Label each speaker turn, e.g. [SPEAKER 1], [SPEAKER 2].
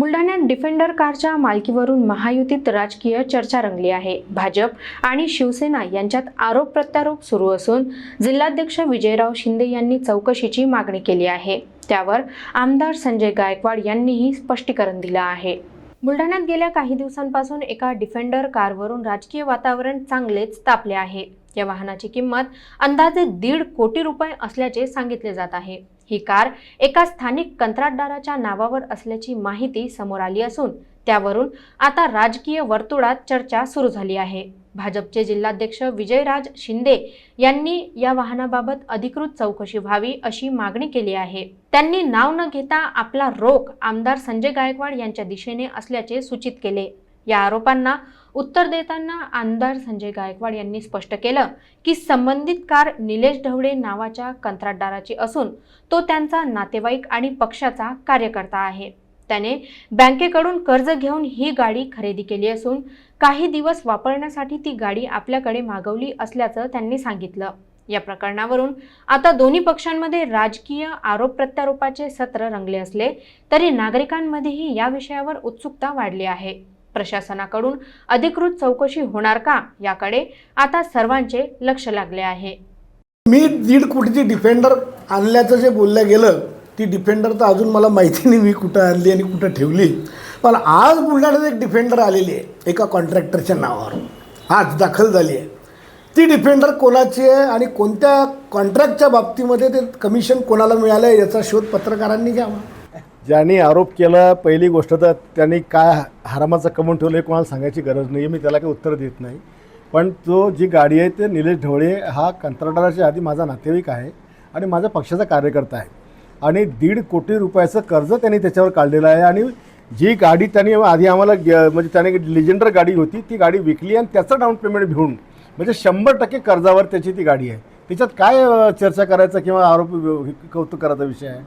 [SPEAKER 1] बुलढाण्यात डिफेंडर कारच्या मालकीवरून महायुतीत राजकीय चर्चा रंगली आहे. भाजप आणि शिवसेना यांच्यात आरोप प्रत्यारोप सुरू असून जिल्हाध्यक्ष विजयराव शिंदे यांनी चौकशीची मागणी केली आहे. त्यावर आमदार संजय गायकवाड यांनीही स्पष्टीकरण दिलं आहे. बुलढाण्यात गेल्या काही दिवसांपासून एका डिफेंडर कारवरून राजकीय वातावरण चांगलेच तापले आहे. या वाहनाची किंमत अंदाजे दीड कोटी रुपये असल्याचे सांगितले जात आहे. ही कार एका स्थानिक कंत्राटदाराच्या नावावर असल्याची माहिती समोर आली असून त्यावरून आता राजकीय वर्तुळात चर्चा सुरू झाली आहे. भाजपचे जिल्हाध्यक्ष विजयराज शिंदे यांनी या वाहनाबाबत अधिकृत चौकशी व्हावी अशी मागणी केली आहे. त्यांनी नाव न घेता आपला रोख आमदार संजय गायकवाड यांच्या दिशेने असल्याचे सूचित केले. या आरोपांना उत्तर देताना आमदार संजय गायकवाड यांनी स्पष्ट केलं की संबंधित कार निलेश ढवळे नावाच्या कंत्राटदाराची असून तो त्यांचा नातेवाईक आणि पक्षाचा कार्यकर्ता आहे. त्याने बँकेकडून कर्ज घेऊन ही गाडी खरेदी केली असून काही दिवस वापरण्यासाठी ती गाडी आपल्याकडे मागवली असल्याचं त्यांनी सांगितलं. या प्रकरणावरून आता दोन्ही पक्षांमध्ये राजकीय आरोप प्रत्यारोपाचे सत्र रंगले असले तरी नागरिकांमध्येही या विषयावर उत्सुकता वाढली आहे. प्रशासनाकडून अधिकृत चौकशी होणार का याकडे आता सर्वांचे लक्ष लागले आहे.
[SPEAKER 2] मी दीड कोटीची डिफेंडर आणल्याचं जे बोललं गेलं ती डिफेंडर तर अजून मला माहिती नाही मी कुठं आणली आणि कुठं ठेवली. पण आज बुलढाण्यात एक डिफेंडर आलेली आहे एका कॉन्ट्रॅक्टरच्या नावावर. आज दाखल झाली आहे. ती डिफेंडर कोणाची आहे आणि कोणत्या कॉन्ट्रॅक्टच्या बाबतीमध्ये ते कमिशन कोणाला मिळालं आहे याचा शोध पत्रकारांनी घ्यावा.
[SPEAKER 3] ज्यांनी आरोप केला पहिली गोष्ट तर त्यांनी काय हरामाचं कमवून ठेवलं हे कोणाला सांगायची गरज नाही. मी त्याला काही उत्तर देत नाही. पण तो जी गाडी आहे ते निलेश ढवळे हा कंत्राटदाराच्या आधी माझा नातेवाईक आहे आणि माझ्या पक्षाचा कार्यकर्ता आहे. आणि दीड कोटी रुपयाचं कर्ज त्यांनी त्याच्यावर काढलेलं आहे आणि जी गाडी त्यांनी आधी आम्हाला ग- म्हणजे त्याने लिजेंडर गाडी होती ती गाडी विकली आणि त्याचं डाऊन पेमेंट घेऊन म्हणजे शंभर टक्के कर्जावर त्याची ती गाडी आहे. त्याच्यात काय चर्चा करायचा किंवा आरोप कौतुक करायचा विषय आहे?